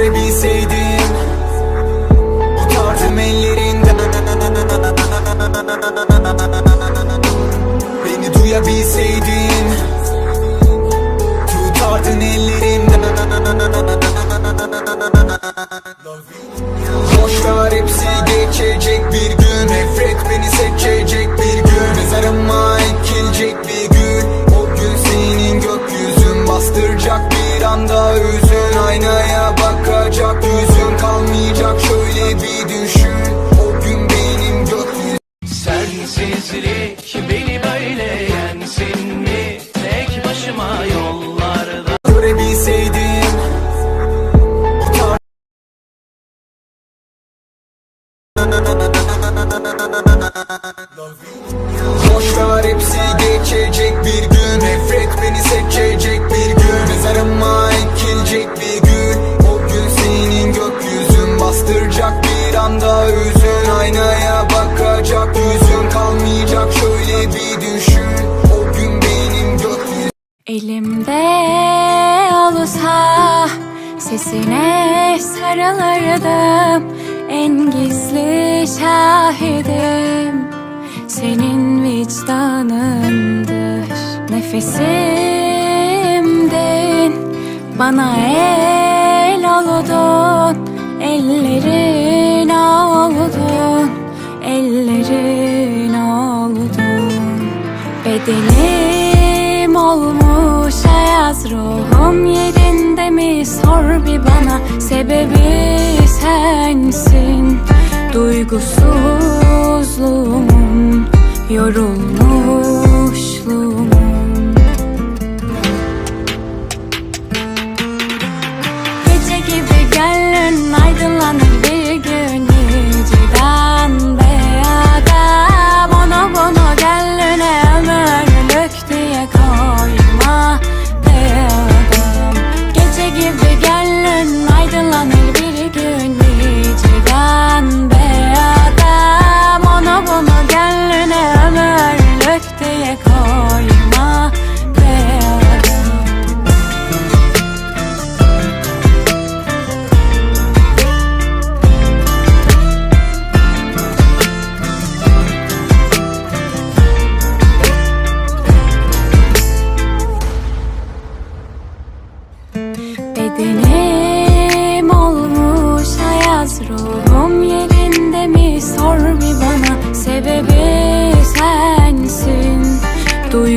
Görebilseydim Tutardım ellerinden Beni duyabilseydin. Tutardın ellerimden Boş ver hepsi Boş ver hepsi geçecek bir gün. Nefret beni seçecek bir gün. Mezarıma ekilecek bir gün. O gün senin gökyüzün. Bastıracak bir anda Üzün aynaya bakacak yüzün. Kalmayacak şöyle bir düşün. O gün benim gökyüzüm. Elimde olsa sesine sarılırdım. En gizli şahidim senin vicdanındır. Nefesimdin bana el oldun Ellerin oldun Ellerin oldun Bedenim olmuş ayaz ruhum yerinde mi? Sor bir bana Sebebi sensin. Duygusuzluğumun yorulmuşluğumun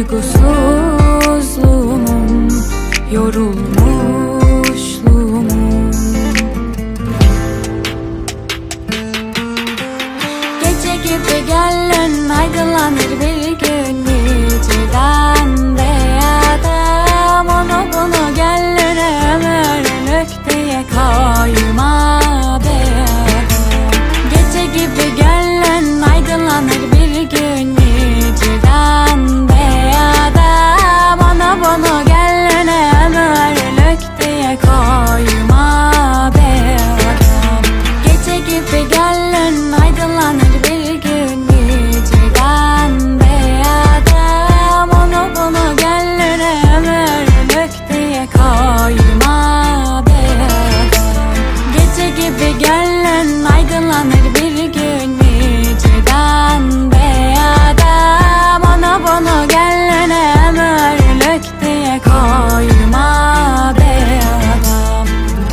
duygusuzluğumun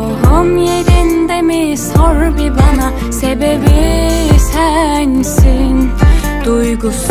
ruhum yerinde mi? Sor bir bana. Sebebi sensin. Duygusu